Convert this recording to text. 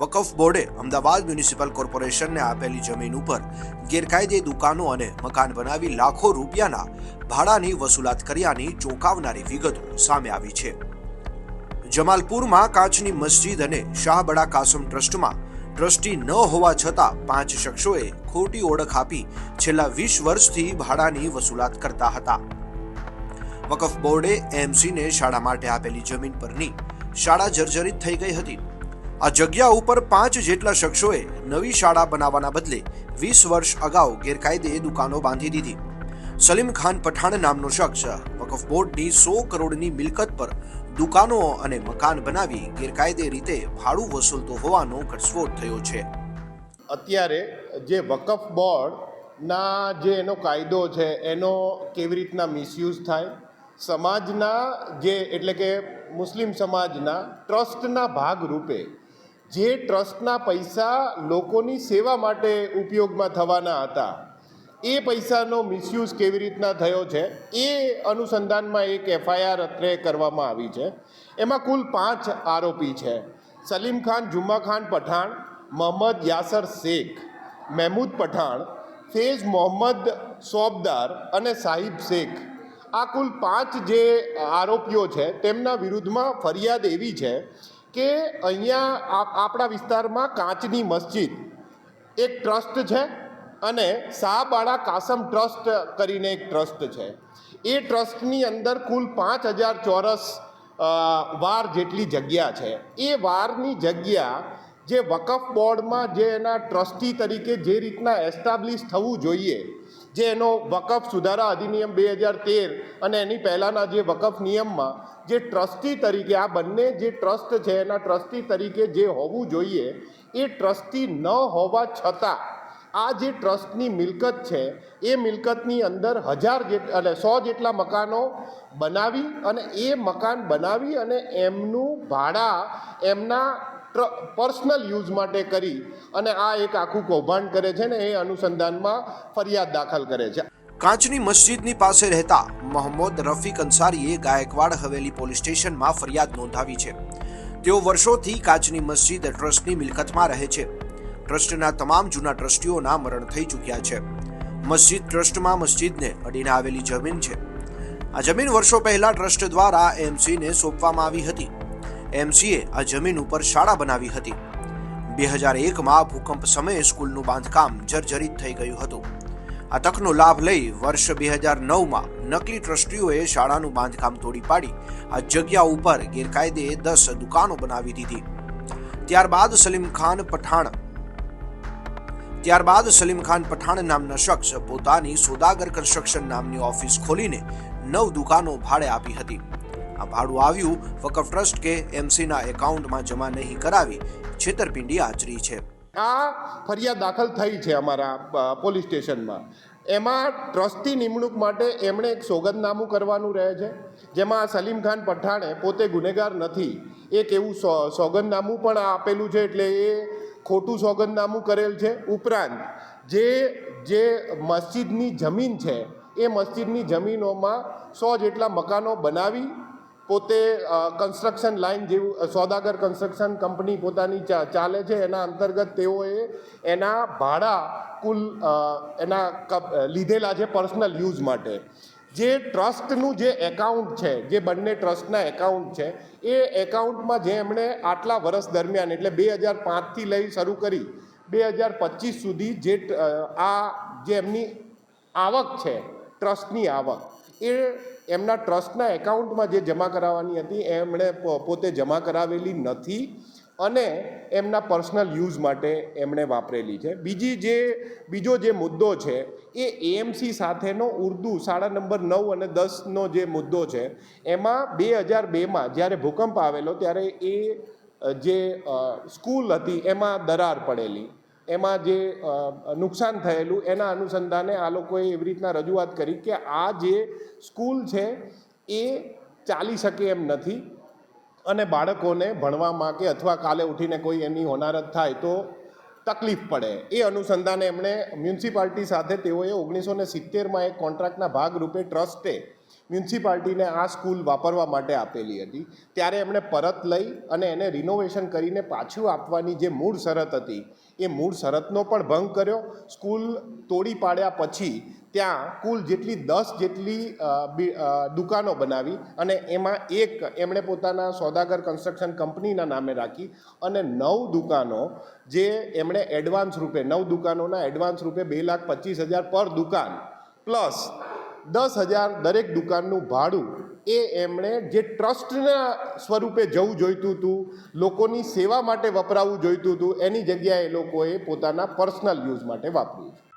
વકફ બોર્ડે અમદાવાદ મ્યુનિસિપલ કોર્પોરેશનને આપેલી જમીન ઉપર ગેરકાયદે દુકાનો અને મકાન બનાવી લાખો રૂપિયાના ભાડાની વસૂલાત કર્યાની ચોંકાવનારી વિગતો સામે આવી છે. જમાલપુરમાં કાચની મસ્જિદ અને શાહબડા કાસમ ટ્રસ્ટમાં ટ્રસ્ટી ન હોવા છતાં પાંચ શખ્સોએ ખોટી ઓળખ આપી છેલ્લા વીસ વર્ષથી ભાડાની વસૂલાત કરતા હતા. વકફ બોર્ડે એમસીને શાળા માટે આપેલી જમીન પરની શાળા જર્જરિત થઈ ગઈ હતી. આ જગ્યા ઉપર પાંચ જેટલા શખ્સોએ નવી શાળા બનાવવાના બદલે વીસ વર્ષ અગાઉ ગેરકાયદે દુકાનો બાંધી દીધી. સલીમ ખાન પઠાણ નામનો શખ્સ વકફ બોર્ડની સો કરોડની મિલકત પર દુકાનો અને મકાન બનાવી ગેરકાયદે રીતે ભાડું વસૂલતો હોવાનો ઘટસ્ફોટ થયો છે. અત્યારે જે વકફ બોર્ડના જે એનો કાયદો છે, એનો કેવી રીતના મિસયુઝ થાય? સમાજના જે એટલે કે મુસ્લિમ સમાજના ટ્રસ્ટના ભાગ રૂપે જે ટ્રસ્ટના પૈસા લોકોની સેવા માટે ઉપયોગમાં થવાના હતા, એ પૈસાનો મિસયુઝ કેવી રીતના થયો છે, એ અનુસંધાનમાં એક એફઆઈઆર અત્રે કરવામાં આવી છે. એમાં કુલ પાંચ આરોપી છે. સલીમ ખાન, જુમ્મા ખાન પઠાણ, મોહમ્મદ યાસર શેખ, મહેમૂદ પઠાણ, ફેઝ મોહમ્મદ સોબદાર અને સાહિબ શેખ. આ કુલ પાંચ જે આરોપીઓ છે, તેમના વિરુદ્ધમાં ફરિયાદ એવી છે કે અહીંયા આપણા વિસ્તારમાં કાચની મસ્જિદ એક ટ્રસ્ટ છે અને શાહબાળા કાસમ ટ્રસ્ટ કરીને એક ટ્રસ્ટ છે. એ ટ્રસ્ટની અંદર કુલ પાંચ હજાર ચોરસ વાર જેટલી જગ્યા છે. એ વારની જગ્યા જે વકફ બોર્ડમાં જે એના ટ્રસ્ટી તરીકે જે રીતના એસ્ટાબ્લિશ થવું જોઈએ, જે એનો વકફ સુધારા અધિનિયમ બે હજાર તેર અને એની પહેલાંના જે વકફ નિયમમાં જે ટ્રસ્ટી તરીકે, આ બંને જે ટ્રસ્ટ છે એના ટ્રસ્ટી તરીકે જે હોવું જોઈએ, એ ટ્રસ્ટી ન હોવા છતાં આ જે ટ્રસ્ટની મિલકત છે, એ મિલકતની અંદર હજાર જેટ, એટલે સો જેટલા મકાનો બનાવી અને એ મકાન બનાવી અને એમનું ભાડા એમના પર્સનલ યુઝ માટે કરી અને આ એક આખું કૌભાંડ કરે છે ને એ અનુસંધાનમાં ફરિયાદ દાખલ કરે છે. કાચની મસ્જિદની પાસે રહેતા મોહમ્મદ રફીક અંસારીએ ગાયકવાડ હવેલી પોલીસ સ્ટેશનમાં ફરિયાદ નોંધાવી છે. તેઓ વર્ષોથી કાચની મસ્જિદ ટ્રસ્ટની મિલકતમાં રહે છે. ટ્રસ્ટના તમામ જૂના ટ્રસ્ટીઓના મરણ થઈ ચૂક્યા છે. મસ્જિદ ટ્રસ્ટમાં મસ્જિદને અડીને આવેલી જમીન છે. આ જમીન વર્ષો પહેલા ટ્રસ્ટ દ્વારા એમસીને સોંપવામાં આવી હતી. એમસીએ આ જમીન ઉપર શાળા બનાવી હતી. બે હજાર એકમાં ભૂકંપ સમયે સ્કૂલનું બાંધકામ જર્જરિત થઈ ગયું હતું. આ તકનો લાભ લઈ વર્ષ બે હજાર નવમાં નકલી ટ્રસ્ટીઓએ શાળાનું બાંધકામ તોડી પાડી, આ જગ્યા ઉપર ગેરકાયદે દસ દુકાનો બનાવી દીધી. ત્યારબાદ સલીમ ખાન પઠાણ ત્યારબાદ સલીમ ખાન પઠાણ નામના શખ્સ પોતાની સોદાગર કન્સ્ટ્રક્શન નામની ઓફિસ ખોલીને નવ દુકાનો ભાડે આપી હતી. આ ભાડું આવ્યું, વકફ ટ્રસ્ટ કે એમસીના એકાઉન્ટમાં જમા નહીં કરાવી, છેતરપિંડી આચરી છે. આ ફરિયાદ દાખલ થઈ છે અમારા પોલીસ સ્ટેશનમાં. એમાં ટ્રસ્ટી નિમણૂક માટે એમણે એક સોગંદનામું કરવાનું રહે છે, જેમાં સલીમ ખાન પઠાણે પોતે ગુનેગાર નથી. એક એવું સોગંદનામું પણ આપેલું છે, એટલે એ ખોટું સોગંદનામું કરેલ છે. ઉપરાંત, જે જે મસ્જિદની જમીન છે, એ મસ્જિદની જમીનોમાં સો જેટલા મકાનો બનાવી પોતે કન્સ્ટ્રક્શન લાઇન જેવું સોદાગર કન્સ્ટ્રક્શન કંપની પોતાની ચાલે છે. એના અંતર્ગત તેઓએ એના ભાડા કુલ એના લીધેલા છે પર્સનલ યુઝ માટે. જે ટ્રસ્ટનું જે એકાઉન્ટ છે, જે બંને ટ્રસ્ટના એકાઉન્ટ છે, એ એકાઉન્ટમાં જે એમણે આટલા વર્ષ દરમિયાન, એટલે બે હજાર પાંચથી લઈ શરૂ કરી, બે હજાર પચીસ સુધી જે આ જે એમની આવક છે, ટ્રસ્ટની આવક, એ એમના ટ્રસ્ટના એકાઉન્ટમાં જે જમા કરાવવાની હતી, એમણે પોતે જમા કરાવેલી નથી અને એમના પર્સનલ યુઝ માટે એમણે વાપરેલી છે. બીજી જે, બીજો જે મુદ્દો છે, એ એએમસી સાથેનો ઉર્દુ શાળા નંબર નવ અને દસનો જે મુદ્દો છે, એમાં બે હજાર બેમાં જ્યારે ભૂકંપ આવેલો, ત્યારે એ જે સ્કૂલ હતી, એમાં દરાર પડેલી. એમાં જે નુકસાન થયેલું, એના અનુસંધાને આ લોકોએ એવી રીતના રજૂઆત કરી કે આ જે સ્કૂલ છે એ ચાલી શકે એમ નથી અને બાળકોને ભણવામાં કે અથવા કાલે ઉઠીને કોઈ એની હોનારત થાય તો તકલીફ પડે. એ અનુસંધાને એમણે મ્યુનિસિપાલિટી સાથે તેઓએ ઓગણીસો ને સિત્તેરમાં એક કોન્ટ્રાક્ટના ભાગરૂપે ટ્રસ્ટે મ્યુનિસિપાલિટીને આ સ્કૂલ વાપરવા માટે આપેલી હતી. ત્યારે એમણે પરત લઈ અને એને રિનોવેશન કરીને પાછું આપવાની જે મૂળ શરત હતી, એ મૂળ શરતનો પણ ભંગ કર્યો. સ્કૂલ તોડી પાડ્યા પછી ત્યાં કુલ જેટલી દસ જેટલી દુકાનો બનાવી અને એમાં એક એમણે પોતાના સોદાગર કન્સ્ટ્રક્શન કંપનીના નામે રાખી અને નવ દુકાનો જે એમણે એડવાન્સ રૂપે, નવ દુકાનોના એડવાન્સ રૂપે બે લાખ પચીસ હજાર પર દુકાન, પ્લસ દસ હજાર દરેક દુકાનનું ભાડું એ એમણે જે ટ્રસ્ટના સ્વરૂપે જવું જોઈતું હતું, લોકોની સેવા માટે વપરાવું જોઈતું હતું, એની જગ્યાએ એ લોકોએ પોતાના પર્સનલ યુઝ માટે વાપર્યું છે.